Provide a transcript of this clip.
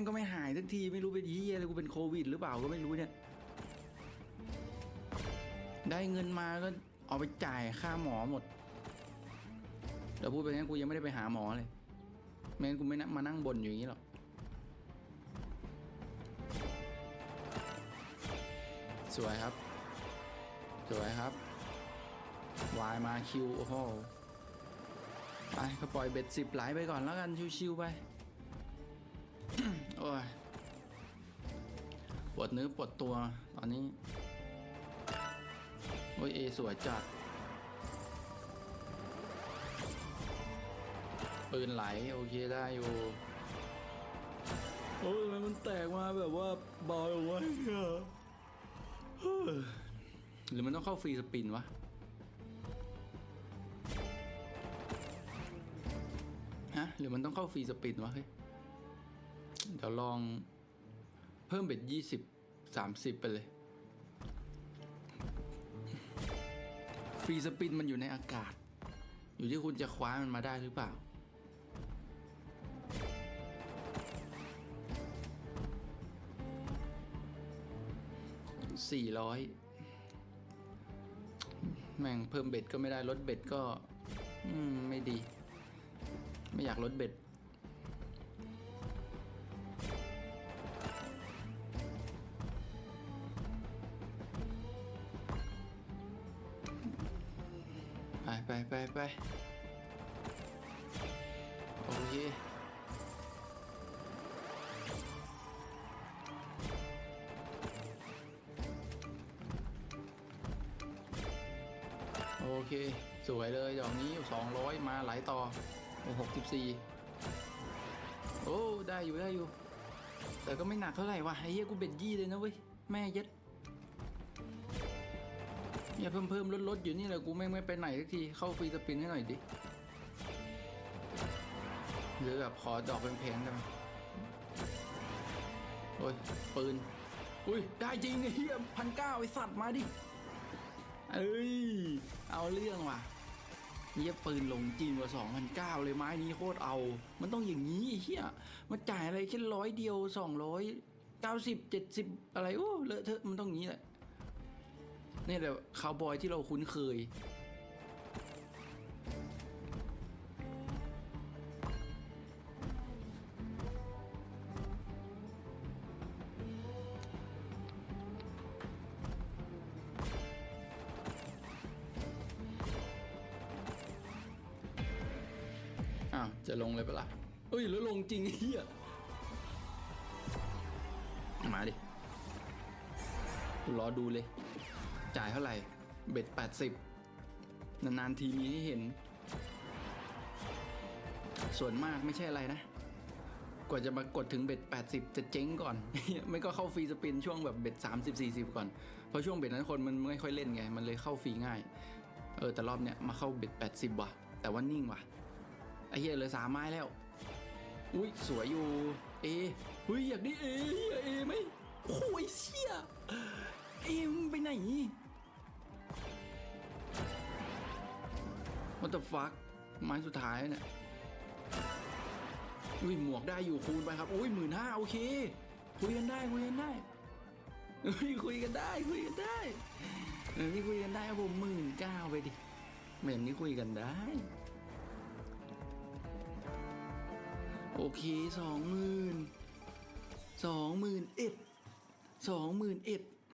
งก็ไม่หายสักทีไม่รู้เป็นที่อะไรกูเป็นโควิด หรือเปล่าก็ไม่รู้เนี่ย ได้เงินมาก็เอาไปจ่ายค่าหมอหมดแต่พูดไปงั้นกูยังไม่ได้ไปหาหมอเลยไม่งั้นกูไม่นั่งมานั่งบ่นอยู่อย่างนี้หรอกสวยครับ สวยครับ วายมาคิวโอ้โหไปก็ปล่อยเบ็ดสิบไหลไปก่อนแล้วกันชิวๆไป โอ้ยปวดเนื้อปวดตัวตอนนี้ โอ้ยเอสวยจัด ปืนไหล โอเคได้อยู่โอ้ยทำไมมันแตกมาแบบว่าบาลงวะเนี่ยเฮ้ยหรือมันต้องเข้าฟรีสปินวะฮะหรือมันต้องเข้าฟรีสปินวะเฮ้ย เดี๋ยวลองเพิ่มเบ็ดยี่สิบสามสิบไปเลยฟรีสปินมันอยู่ในอากาศ อยู่ที่คุณจะคว้ามันมาได้หรือเปล่า สี่ร้อยแม่งเพิ่มเบ็ดก็ไม่ได้ลดเบ็ดก็ อืม ไม่ดี ไม่อยากลดเบ็ด ไปไปไปโอเคโอเค สวยเลยดอกนี้สองร้อยมาไหลต่อหกสิบสี่โอ้ ได้อยู่ได้อยู่ แต่ก็ไม่หนักเท่าไหร่วะไอ้เหี้ยกูเบ็ดยี่เลยนะเว้ย แม่เย็ด อย่าเพิ่มเพิ่มลดลดอยู่นี่แหละกูไม่งไม่ไปไหนสักทีเข้าฟรีสปินให้หน่อยดิหรือแบบขอดอกแพงๆได้ไหมโอ้ยปืนอุ้ยได้จริงไอ้เหี้ยพันเก้าไอสัตว์มาดิเอ้ยเอาเรื่องว่ะเยี่ยปืนลงจริงกว่าสองพันเก้าเลยไม้นี้โคตรเอา มันต้องอย่างนี้เฮียมาจ่ายอะไรแค่ร้อยเดียวสองร้อยเก้าสิบเจ็ดสิบอะไรโอ้เลอะเทอะมันต้องอย่างนี้แหละ นี่แหละคาวบอยที่เราคุ้นเคย อ้าว จะลงเลยปะล่ะ เอ้ย แล้วลงจริงเฮียมาดิ รอดูเลย จ่ายเท่าไหร่ เบ็ดแปดสิบนานๆทีมีให้เห็น ส่วนมากไม่ใช่อะไรนะ กว่าจะมากดถึงเบ็ด 80 จะเจ๊งก่อน ไม่ก็เข้าฟรีสปินช่วงแบบเบ็ด 30 40 ก่อน เพราะช่วงเบ็ดนั้นคนมันไม่ค่อยเล่นไง มันเลยเข้าฟรีง่าย เออแต่รอบเนี้ยมาเข้าเบ็ด 80 ว่ะ แต่ว่านิ่งว่ะไอ้เหี้ยเลยสามไม้แล้ว อุ้ยสวยอยู่ เอเฮ้ยอยากได้เอเอไหมโอ้ยเชี่ย What the fuck ไม้สุดท้ายเนี่ยอุ้ยหมวกได้อยู่คูณไปครับ อุ้ยหมื่นห้าโอเค คุยกันได้คุยกันได้อุ้ยคุยกันได้คุยกันได้เออนี่คุยกันได้ครับผมหมื่นเก้าไปดิแบบนี้คุยกันได้ โอเคสองหมื่นสองหมื่นเอ็ดสองหมื่นเอ็ด